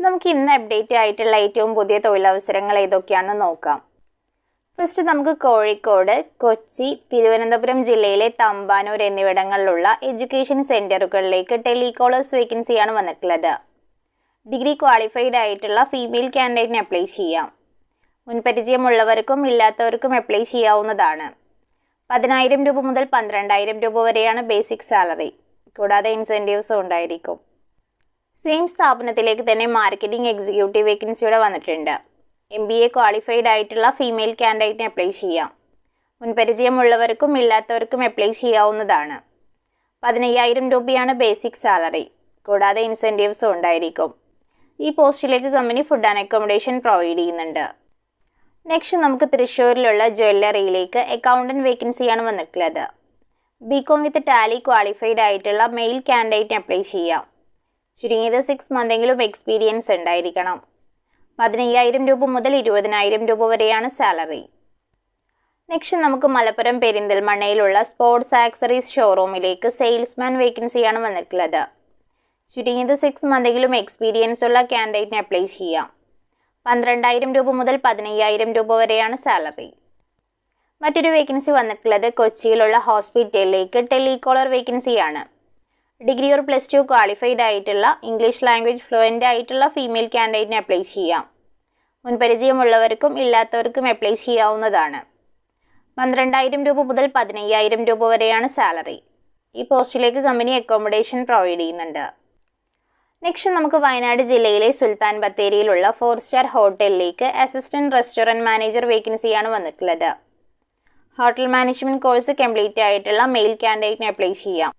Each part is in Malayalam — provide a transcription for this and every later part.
നമുക്ക് ഇന്ന് അപ്ഡേറ്റ് ആയിട്ടുള്ള ഏറ്റവും പുതിയ തൊഴിലവസരങ്ങൾ ഏതൊക്കെയാണെന്ന് നോക്കാം. ഫസ്റ്റ് നമുക്ക് കോഴിക്കോട് കൊച്ചി തിരുവനന്തപുരം ജില്ലയിലെ തമ്പാനൂർ എന്നിവിടങ്ങളിലുള്ള എഡ്യൂക്കേഷൻ സെന്ററുകളിലേക്ക് ടെലികോളേഴ്സ് വേക്കൻസിയാണ് വന്നിട്ടുള്ളത്. ഡിഗ്രി ക്വാളിഫൈഡ് ആയിട്ടുള്ള ഫീമെയിൽ കാൻഡിഡേറ്റിന് അപ്ലൈ ചെയ്യാം. മുൻപരിചയമുള്ളവർക്കും ഇല്ലാത്തവർക്കും അപ്ലൈ ചെയ്യാവുന്നതാണ്. പതിനായിരം രൂപ മുതൽ പന്ത്രണ്ടായിരം രൂപ വരെയാണ് ബേസിക് സാലറി കൂടാതെ ഇൻസെന്റീവ്സും ഉണ്ടായിരിക്കും. സെയിം സ്ഥാപനത്തിലേക്ക് തന്നെ മാർക്കറ്റിംഗ് എക്സിക്യൂട്ടീവ് വേക്കൻസിയുടെ വന്നിട്ടുണ്ട്. എം ബി എ ക്വാളിഫൈഡ് ആയിട്ടുള്ള ഫീമെയിൽ കാൻഡിഡേറ്റിന് അപ്ലൈ ചെയ്യാം. മുൻപരിചയമുള്ളവർക്കും ഇല്ലാത്തവർക്കും അപ്ലൈ ചെയ്യാവുന്നതാണ്. പതിനയ്യായിരം രൂപയാണ് ബേസിക് സാലറി കൂടാതെ ഇൻസെന്റീവ്സും ഉണ്ടായിരിക്കും. ഈ പോസ്റ്റിലേക്ക് company food and accommodation provide ചെയ്യുന്നുണ്ട്. നെക്സ്റ്റ് നമുക്ക് തൃശ്ശൂരിലുള്ള ജ്വല്ലറിയിലേക്ക് അക്കൗണ്ടന്റ് വേക്കൻസിയാണ് വന്നിട്ടുള്ളത്. B com with tally qualified ആയിട്ടുള്ള മെയിൽ കാൻഡിഡേറ്റിന് അപ്ലൈ ചെയ്യാം. ചുരുങ്ങിയത് സിക്സ് മന്തെങ്കിലും എക്സ്പീരിയൻസ് ഉണ്ടായിരിക്കണം. പതിനയ്യായിരം രൂപ മുതൽ ഇരുപതിനായിരം രൂപ വരെയാണ് സാലറി നെക്സ്റ്റ് നമുക്ക് മലപ്പുറം പെരിന്തൽമണ്ണയിലുള്ള സ്പോർട്സ് ആക്സറീസ് ഷോറൂമിലേക്ക് സെയിൽസ്മാൻ വേക്കൻസിയാണ് വന്നിട്ടുള്ളത്. ചുരുങ്ങിയത് സിക്സ് മന്തെങ്കിലും എക്സ്പീരിയൻസ് ഉള്ള ക്യാൻഡിഡേറ്റിന് അപ്ലൈ ചെയ്യാം. പന്ത്രണ്ടായിരം രൂപ മുതൽ പതിനയ്യായിരം രൂപ വരെയാണ് സാലറി മറ്റൊരു വേക്കൻസി വന്നിട്ടുള്ളത് കൊച്ചിയിലുള്ള ഹോസ്പിറ്റലിലേക്ക് ടെലികോളർ വേക്കൻസിയാണ് degree or plus two qualified ആയിട്ടുള്ള ഇംഗ്ലീഷ് ലാംഗ്വേജ് ഫ്ലുവന്റ് ആയിട്ടുള്ള ഫീമെയിൽ ക്യാൻഡിഡേറ്റിന് അപ്ലൈ ചെയ്യാം. മുൻപരിചയമുള്ളവർക്കും ഇല്ലാത്തവർക്കും അപ്ലൈ ചെയ്യാവുന്നതാണ്. പന്ത്രണ്ടായിരം രൂപ മുതൽ പതിനയ്യായിരം രൂപ വരെയാണ് സാലറി ഈ പോസ്റ്റിലേക്ക് കമ്പനി അക്കോമഡേഷൻ പ്രൊവൈഡ് ചെയ്യുന്നുണ്ട്. നെക്സ്റ്റ് നമുക്ക് വയനാട് ജില്ലയിലെ സുൽത്താൻ ബത്തേരിയിലുള്ള ഫോർ സ്റ്റാർ ഹോട്ടലിലേക്ക് അസിസ്റ്റന്റ് റെസ്റ്റോറന്റ് മാനേജർ വേക്കൻസിയാണ് വന്നിട്ടുള്ളത്. ഹോട്ടൽ മാനേജ്മെന്റ് കോഴ്സ് കംപ്ലീറ്റ് ആയിട്ടുള്ള മെയിൽ ക്യാൻഡിഡേറ്റിന് അപ്ലൈ ചെയ്യാം.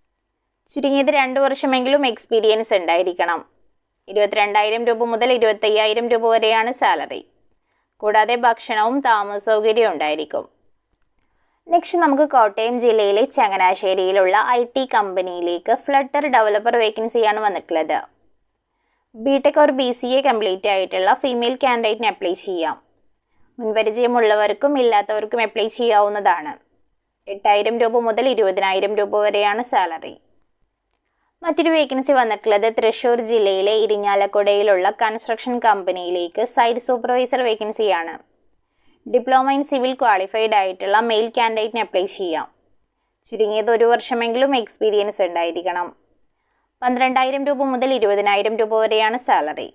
ചുരുങ്ങിയത് രണ്ട് വർഷമെങ്കിലും എക്സ്പീരിയൻസ് ഉണ്ടായിരിക്കണം. ഇരുപത്തിരണ്ടായിരം രൂപ മുതൽ ഇരുപത്തയ്യായിരം രൂപ വരെയാണ് സാലറി കൂടാതെ ഭക്ഷണവും താമസ സൗകര്യവും ഉണ്ടായിരിക്കും. നെക്സ്റ്റ് നമുക്ക് കോട്ടയം ജില്ലയിലെ ചങ്ങനാശ്ശേരിയിലുള്ള ഐ ടി കമ്പനിയിലേക്ക് ഫ്ലട്ടർ ഡെവലപ്പർ വേക്കൻസിയാണ് വന്നിട്ടുള്ളത്. BTech or B C A complete ആയിട്ടുള്ള ഫീമെയിൽ കാൻഡിഡേറ്റിന് അപ്ലൈ ചെയ്യാം. മുൻപരിചയമുള്ളവർക്കും ഇല്ലാത്തവർക്കും അപ്ലൈ ചെയ്യാവുന്നതാണ്. എട്ടായിരം രൂപ മുതൽ ഇരുപതിനായിരം രൂപ വരെയാണ് സാലറി മറ്റൊരു വേക്കൻസി വന്നിട്ടുള്ളത് തൃശ്ശൂർ ജില്ലയിലെ ഇരിഞ്ഞാലക്കുടയിലുള്ള കൺസ്ട്രക്ഷൻ കമ്പനിയിലേക്ക് സൈറ്റ് സൂപ്പർവൈസർ വേക്കൻസിയാണ് ഡിപ്ലോമ ഇൻ സിവിൽ ക്വാളിഫൈഡ് ആയിട്ടുള്ള മെയിൽ കാൻഡിഡേറ്റിന് അപ്ലൈ ചെയ്യാം. ചുരുങ്ങിയത് ഒരു വർഷമെങ്കിലും എക്സ്പീരിയൻസ് ഉണ്ടായിരിക്കണം. പന്ത്രണ്ടായിരം രൂപ മുതൽ ഇരുപതിനായിരം രൂപ വരെയാണ് സാലറി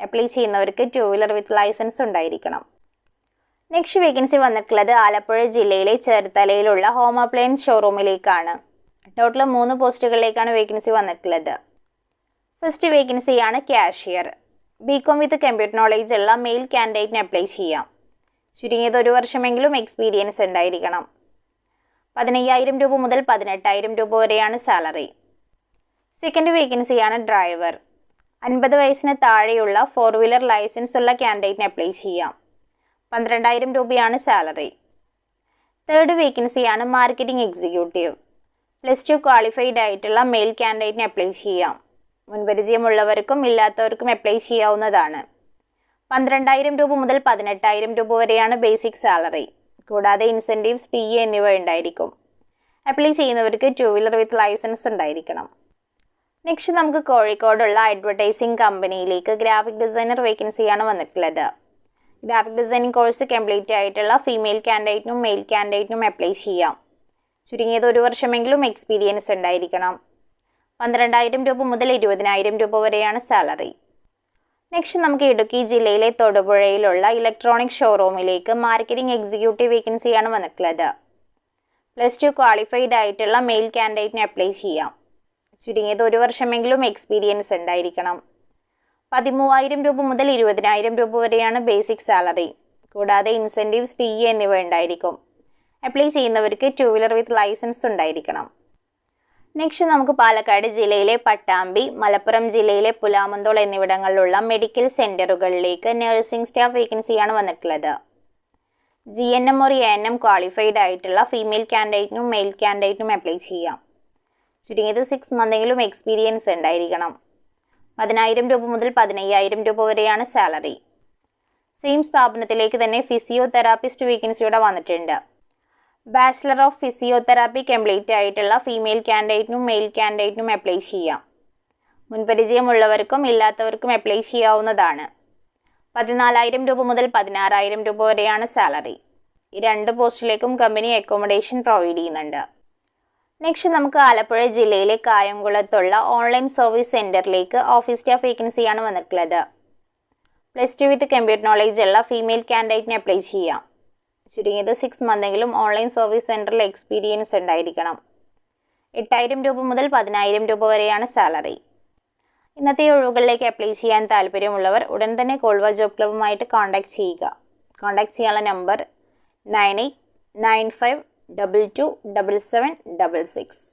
അപ്ലൈ ചെയ്യുന്നവർക്ക് ടു വീലർ വിത്ത് ലൈസൻസ് ഉണ്ടായിരിക്കണം. നെക്സ്റ്റ് വേക്കൻസി വന്നിട്ടുള്ളത് ആലപ്പുഴ ജില്ലയിലെ ചേർത്തലയിലുള്ള ഹോം അപ്ലയൻസ് ഷോറൂമിലേക്കാണ് ടോട്ടൽ മൂന്ന് പോസ്റ്റുകളിലേക്കാണ് വേക്കൻസി വന്നിട്ടുള്ളത്. ഫസ്റ്റ് വേക്കൻസിയാണ് cashier B com with computer knowledge ഉള്ള മെയിൽ കാൻഡിഡേറ്റിന് അപ്ലൈ ചെയ്യാം. ചുരുങ്ങിയത് ഒരു വർഷമെങ്കിലും എക്സ്പീരിയൻസ് ഉണ്ടായിരിക്കണം. പതിനയ്യായിരം രൂപ മുതൽ പതിനെട്ടായിരം രൂപ വരെയാണ് സാലറി സെക്കൻഡ് വേക്കൻസിയാണ് ഡ്രൈവർ അൻപത് വയസ്സിന് താഴെയുള്ള ഫോർ വീലർ ലൈസൻസ് ഉള്ള കാൻഡിഡേറ്റിന് അപ്ലൈ ചെയ്യാം. പന്ത്രണ്ടായിരം രൂപയാണ് സാലറി തേർഡ് വേക്കൻസിയാണ് marketing executive plus two qualified ആയിട്ടുള്ള മെയിൽ കാൻഡിഡേറ്റിന് അപ്ലൈ ചെയ്യാം. മുൻപരിചയമുള്ളവർക്കും ഇല്ലാത്തവർക്കും അപ്ലൈ ചെയ്യാവുന്നതാണ്. പന്ത്രണ്ടായിരം രൂപ മുതൽ പതിനെട്ടായിരം രൂപ വരെയാണ് ബേസിക് സാലറി കൂടാതെ ഇൻസെന്റീവ്സ് ടി എ എന്നിവ ഉണ്ടായിരിക്കും. അപ്ലൈ ചെയ്യുന്നവർക്ക് ടു വീലർ വിത്ത് ലൈസൻസ് ഉണ്ടായിരിക്കണം. നെക്സ്റ്റ് നമുക്ക് കോഴിക്കോടുള്ള അഡ്വർടൈസിംഗ് കമ്പനിയിലേക്ക് ഗ്രാഫിക് ഡിസൈനർ വേക്കൻസിയാണ് വന്നിട്ടുള്ളത്. ഗ്രാഫിക് ഡിസൈനിങ് കോഴ്സ് കംപ്ലീറ്റ് ആയിട്ടുള്ള ഫീമെയിൽ കാൻഡിഡേറ്റിനും മെയിൽ കാൻഡിഡേറ്റിനും അപ്ലൈ ചെയ്യാം. ചുരുങ്ങിയത് ഒരു വർഷമെങ്കിലും എക്സ്പീരിയൻസ് ഉണ്ടായിരിക്കണം. പന്ത്രണ്ടായിരം രൂപ മുതൽ ഇരുപതിനായിരം രൂപ വരെയാണ് സാലറി നെക്സ്റ്റ് നമുക്ക് ഇടുക്കി ജില്ലയിലെ തൊടുപുഴയിലുള്ള ഇലക്ട്രോണിക് ഷോറൂമിലേക്ക് മാർക്കറ്റിംഗ് എക്സിക്യൂട്ടീവ് വേക്കൻസിയാണ് വന്നിട്ടുള്ളത്. പ്ലസ് ടു ക്വാളിഫൈഡ് ആയിട്ടുള്ള മെയിൽ കാൻഡിഡേറ്റിന് അപ്ലൈ ചെയ്യാം. ചുരുങ്ങിയത് ഒരു വർഷമെങ്കിലും എക്സ്പീരിയൻസ് ഉണ്ടായിരിക്കണം. പതിമൂവായിരം രൂപ മുതൽ ഇരുപതിനായിരം രൂപ വരെയാണ് ബേസിക് സാലറി കൂടാതെ ഇൻസെന്റീവ്സ് ടി എന്നിവ ഉണ്ടായിരിക്കും. അപ്ലൈ ചെയ്യുന്നവർക്ക് ടു വീലർ വിത്ത് ലൈസൻസ് ഉണ്ടായിരിക്കണം. നെക്സ്റ്റ് നമുക്ക് പാലക്കാട് ജില്ലയിലെ പട്ടാമ്പി മലപ്പുറം ജില്ലയിലെ പുലാമന്തോൾ എന്നിവിടങ്ങളിലുള്ള മെഡിക്കൽ സെന്ററുകളിലേക്ക് നഴ്സിംഗ് സ്റ്റാഫ് വേക്കൻസിയാണ് വന്നിട്ടുള്ളത്. ജി എൻ എം ഒരു എ എൻ എം ക്വാളിഫൈഡ് ആയിട്ടുള്ള ഫീമെയിൽ കാൻഡിഡേറ്റിനും മെയിൽ കാൻഡിഡേറ്റിനും അപ്ലൈ ചെയ്യാം. ചുരുങ്ങിയത് സിക്സ് മന്തെങ്കിലും എക്സ്പീരിയൻസ് ഉണ്ടായിരിക്കണം. പതിനായിരം രൂപ മുതൽ പതിനയ്യായിരം രൂപ വരെയാണ് സാലറി സെയിം സ്ഥാപനത്തിലേക്ക് തന്നെ ഫിസിയോതെറാപ്പിസ്റ്റ് വേക്കൻസിയുടെ വന്നിട്ടുണ്ട്. ബാച്ചിലർ ഓഫ് ഫിസിയോതെറാപ്പി കംപ്ലീറ്റ് ആയിട്ടുള്ള ഫീമെയിൽ കാൻഡിഡേറ്റിനും മെയിൽ കാൻഡിഡേറ്റിനും അപ്ലൈ ചെയ്യാം. മുൻപരിചയമുള്ളവർക്കും ഇല്ലാത്തവർക്കും അപ്ലൈ ചെയ്യാവുന്നതാണ്. പതിനാലായിരം രൂപ മുതൽ പതിനാറായിരം രൂപ വരെയാണ് സാലറി ഈ രണ്ട് പോസ്റ്റിലേക്കും കമ്പനി അക്കോമഡേഷൻ പ്രൊവൈഡ് ചെയ്യുന്നുണ്ട്. നെക്സ്റ്റ് നമുക്ക് ആലപ്പുഴ ജില്ലയിലെ കായംകുളത്തുള്ള ഓൺലൈൻ സർവീസ് സെന്ററിലേക്ക് ഓഫീസ് സ്റ്റാഫ് വേക്കൻസിയാണ് വന്നിട്ടുള്ളത്. Plus two with computer knowledge ഉള്ള ഫീമെയിൽ കാൻഡിഡേറ്റിന് അപ്ലൈ ചെയ്യാം. ചുരുങ്ങിയത് സിക്സ് മന്തെങ്കിലും ഓൺലൈൻ സർവീസ് സെന്ററിൽ എക്സ്പീരിയൻസ് ഉണ്ടായിരിക്കണം. എട്ടായിരം രൂപ മുതൽ പതിനായിരം രൂപ വരെയാണ് സാലറി ഇന്നത്തെ ഒഴിവുകളിലേക്ക് അപ്ലൈ ചെയ്യാൻ താല്പര്യമുള്ളവർ ഉടൻ തന്നെ കോൾവ ജോബ് ക്ലബുമായിട്ട് കോൺടാക്ട് ചെയ്യുക. കോൺടാക്ട് ചെയ്യാനുള്ള number nine eight nine five double two double seven double six